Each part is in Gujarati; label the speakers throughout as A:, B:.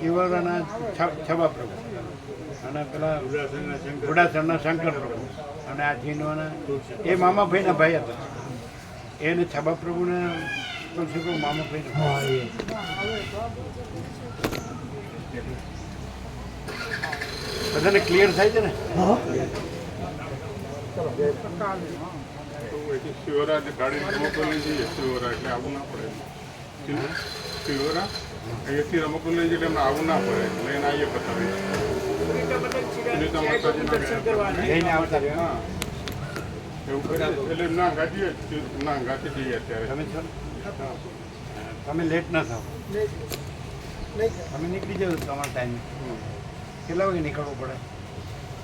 A: કેવળના છબા પ્રભુ. અને પેલા ઘોડાસરના શંકર પ્રભુ. અને આ જીનવાના એ મામા ભાઈના ભાઈ હતા. એને છબા પ્રભુને તુલસી પ્રભુ મામા ભાઈ બધાને ક્લિયર થાય છે ને?
B: શિવરાજ ગાડી મોકલી દઈએ શિવરા એટલે આવું ના પડે. સિલ્વરા અહીંયાથી રમકડું લઈ જઈએ એમને આવું ના પડે. લઈને આવીએ બતાવીએ હા. એવું કરીએ. એટલે ના ગાંઠીએ ના ગાંઠી જઈએ અત્યારે.
A: તમે લેટ ના થાવ તમે નીકળી જાવ તમારા ટાઈમે કેટલા વાગે નીકળવું પડે?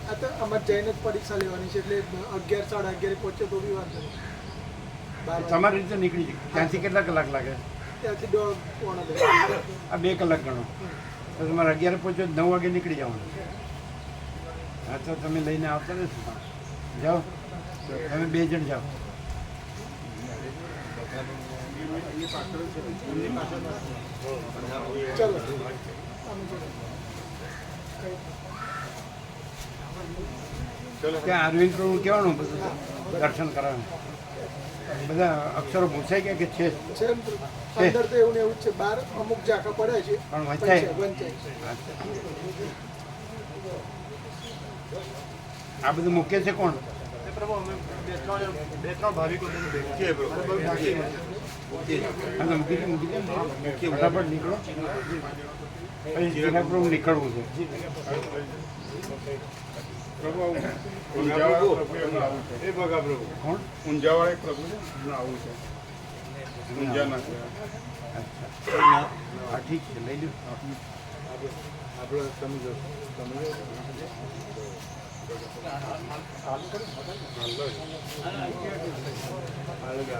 C: આ અમારે જઈને જ પરીક્ષા લેવાની છે એટલે અગિયાર સાડા અગિયારે પહોંચે તો બી વાંધો
A: તમારી રીતે નીકળી જાય. ત્યાંથી કેટલા કલાક લાગે?
C: ત્યાંથી દોઢ પોણા બે.
A: આ બે કલાક ગણો. તો તમારે અગિયાર પહોંચો નવ વાગે નીકળી જવાનું. હા તો તમે લઈને આવતા નથી જાઓ. તમે બે જણ જાઓ. ત્યાં અરવિંદ પ્રભુ કહેવાનું બધું દર્શન કરવાનું બધા અક્ષરો પૂછાઈ ગયા કે છે.
C: છે અંદર તો એવું ને એવું જ છે. બાર અમુક ઝાંખા પડે છે.
A: પણ વંચાય? આ બધું મૂકે છે કોણ? હા તો મૂકી દે મૂકી દે. ફટાફટ નીકળો. નીકળવું છે.
B: પ્રભુ આવું છે. પ્રભુ એમનું આવું છે.
A: કોણ?
B: ઊંઝાવાળા એક પ્રભુ છે. એમનું આવું છે. ઊંઝા છે.
A: હા ઠીક છે. લઈ લો આપણે સમજો. પ્રભુ નીકળવું જ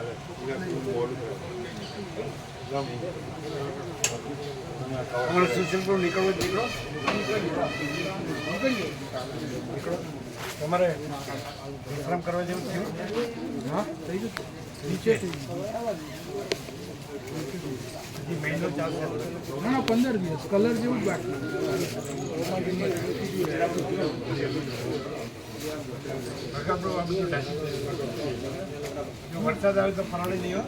A: નીકળો નીકળો તમારે વિશ્રામ કરવા જેવું થયું હા થઈ ગયું નીચે
C: પંદર દિવસ કલર જેવું જ બાકી
A: વરસાદ આવે તો ફરાળી નહીં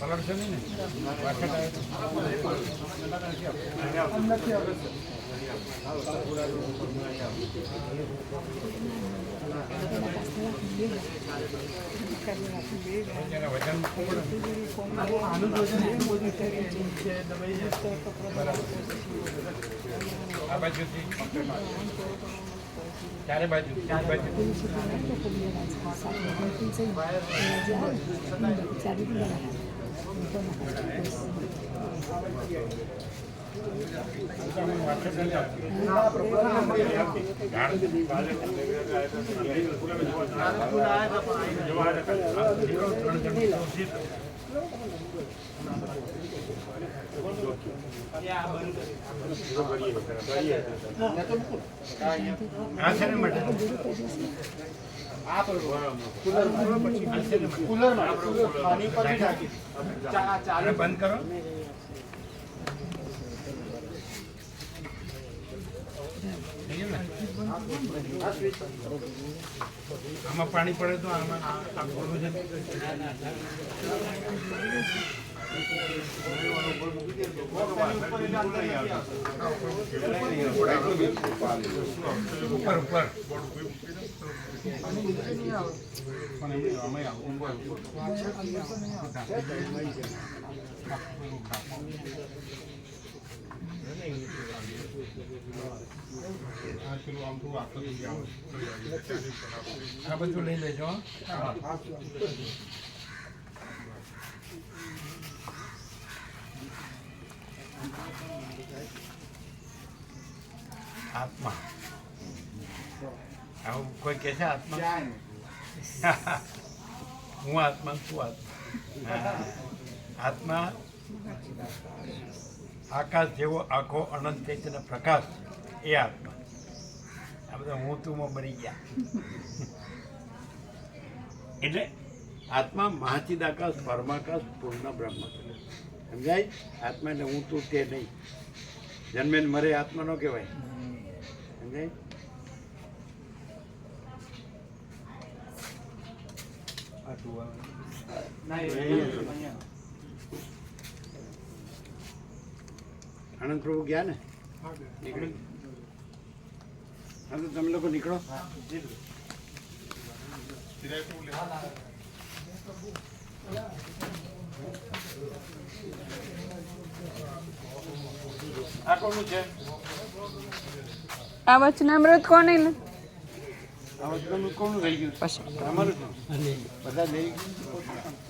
A: પલળશે નહીં ને? વરસાદ આવે. તો
C: નથી આવે
A: જેને વજન મૂકવું પડે
C: આનું વજન એટલું બધું છે કે જીભ છે દબાઈ છે
A: આ બાજુથી ચારે બાજુ ચારે બાજુ માટે ચાલે બંધ કરો થઈ ગયું ને? આમાં પાણી પડે તો આમાં ઉપર ઉપર.
B: આ
A: બધું લઈ લેજો. આત્મા. આવું કોઈ કહે છે આત્મા? હું આત્મા તું આત્મા. આત્મા આકાશ જેવો, આખો અનંત ચૈતન્ય પ્રકાશ એ આત્મા. આ બધા હું તુંમાં મરી ગયા. એટલે આત્મા મહાચિદાકાશ પરમાકાશ પૂર્ણ બ્રહ્મ સમજાય? આત્મા એટલે હું તું તે નહીં. જન્મે ને મરે આત્મા નો કહેવાય. સમજાય? આનંદ પ્રભુ ગયા ને? નીકળી હા તો તમે લોકો નીકળો. આ કોનું છે?
D: આ વચનામૃત કોને
A: આ વચનામૃત કોનું થઈ ગયું?
D: પછી.
A: અમારું બધા લઈ ગયું.